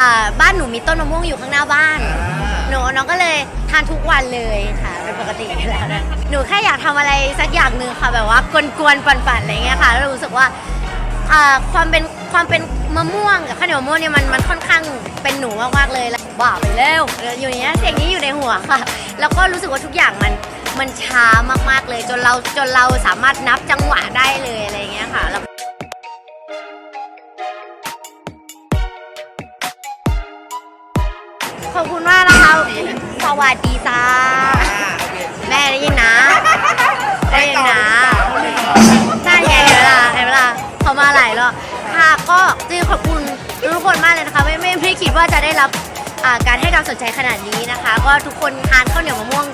อ่าบ้านหนูมีต้นมะม่วงอยู่ข้างหน้าบ้านหนูน้องก็เลยทานทุกวันเลยค่ะเป็นปกติอยู่แล้วนะหนูแค่อยากทำอะไรสักอย่างหนึ่งค่ะแบบว่ากวนๆปั่นๆอะไรเงี้ยค่ะแล้วรู้สึกว่าอ่าความเป็นความเป็นมะม่วงกับข้าวเหนียวมะม่วงเนี่ยมันมันค่อนข้างเป็นหนูมากๆเลยแล้วบ้าไปแล้วอยู่อย่างเงี้ยเสียงนี้อยู่ในหัวค่ะ แล้วก็รู้สึกว่าทุกอย่างมันมันช้ามากๆเลย จนเราจนเราสามารถนับจังหวะได้เลยอะไรเงี้ยค่ะแล้ว ขอบคุณมากนะคะ สวัสดีจ้าแม่ได้ยินนะได้ยินนะใช่ไงเห็นเวลาเห็นเวลาเขามาหลายรอบค่ะก็จริงขอบคุณทุกคนมากเลยนะคะไม่ไม่ไม่คิดว่าจะได้รับอ่าการให้ความสนใจขนาดนี้นะคะ ก็ทุกคนทานข้าวเหนียวมะม่วง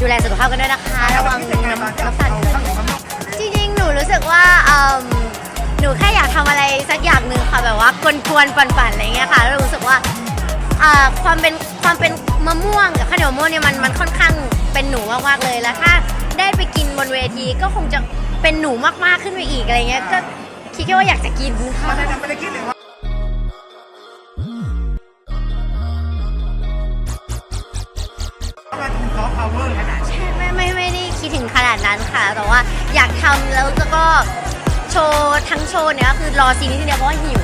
ดูแลสุขภาพกันด้วยนะคะ ระวังน้ำน้ำตาลจริงๆ หนูรู้สึกว่าเอิ่มหนูแค่อยากทำอะไรสักอย่างหนึ่งค่ะแบบว่ากวนๆปั่นๆอะไรเงี้ยค่ะแล้วรู้สึกว่า อ่าความเป็นความเป็นมะม่วงกับข้าวเหนียวมะม่วงเนี่ยมันมันค่อนข้างเป็นหนูมากๆเลยแล้วถ้าได้ไปกินบนเวทีก็คงจะเป็นหนูมากๆขึ้นไปอีกอะไรเงี้ยก็คิดแค่ว่าอยากจะกินค่ะไม่ได้ไม่ได้คิดเลยว่าว่าถึงซอฟต์พาวเวอร์ขนาดนี้ไม่ไม่ไม่ได้คิดถึงขนาดนั้นค่ะ แต่ว่าอยากทำแล้วก็โชว์ทั้งโชว์เนี่ยก็คือรอซีนนี้ทีเดียวเพราะว่าหิว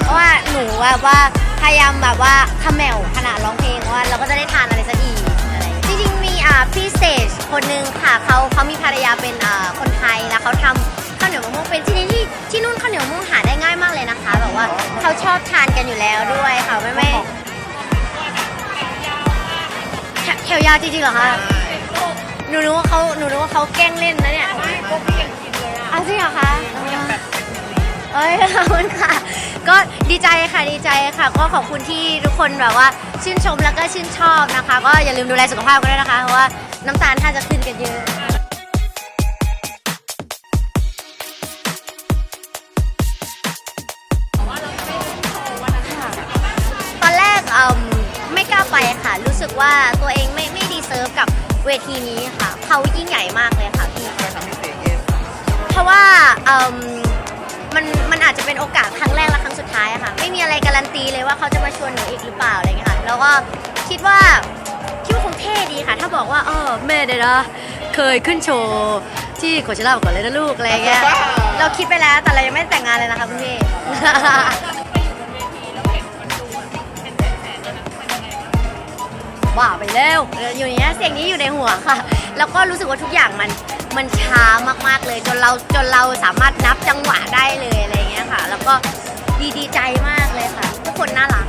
เพราะว่าหนูแบบว่า พยายามแบบว่าทำแมวขนาดร้องเพลงว่าเราก็จะได้ทานอะไรสักทีอะไรจริงๆ มีอ่าพี่เศษคนนึงค่ะเขาเขามีภรรยาเป็นอ่าคนไทยแล้วเขาทำข้าวเหนียวมะม่วงเป็นที่นี่ที่ที่นู่นข้าวเหนียวมะม่วงหาได้ง่ายมากเลยนะคะแบบว่าเขาชอบทานกันอยู่แล้วด้วยค่ะไม่ไม่แถแถวยาวจริงๆเหรอคะหนูรู้ว่าเขาหนูรู้ว่าเขาแกล้งเล่นนะเนี่ยพวกพี่ยังกินเลยอะจริงเหรอคะ เอ้ยขอบคุณค่ะ ก็ดีใจค่ะดีใจค่ะ ก็ขอบคุณที่ทุกคนแบบว่า ชื่นชมแล้วก็ชื่นชอบนะคะ ก็อย่าลืมดูแลสุขภาพกันด้วยนะคะเพราะว่าน้ำตาลถ้าจะขึ้นกันเยอะตอนแรกเอิ่มไม่กล้าไปค่ะ รู้สึกว่าตัวเองไม่ไม่ดีเซิร์ฟกับเวทีนี้ค่ะเขายิ่งใหญ่มากเลยค่ะพี่เสียเยสเพราะว่าเอิ่มมัน โอกาสครั้งแรกและครั้งสุดท้ายอะค่ะ ไม่มีอะไรการันตีเลยว่าเขาจะมาชวนหนูอีกหรือเปล่าอะไรเงี้ยค่ะ แล้วก็คิดว่าคิดว่าคงเท่ดีค่ะ ถ้าบอกว่าเออแม่เดี๋ยวนะเคยขึ้นโชว์ ที่โคเชล่ามาก่อนเลยนะลูกอะไรเงี้ยเราคิดไปแล้วแต่เรายังไม่ได้แต่งงานเลยนะคะคุณพี่ว่าไปแล้วอยู่เงี้ยเสียงนี้อยู่ในหัวค่ะ แล้วก็รู้สึกว่าทุกอย่างมันมันช้ามากๆเลย จนเราจนเราสามารถนับจังหวะได้เลยอะไรเงี้ย ค่ะ แล้วก็ดีดีใจมากเลยค่ะ ทุกคนน่ารัก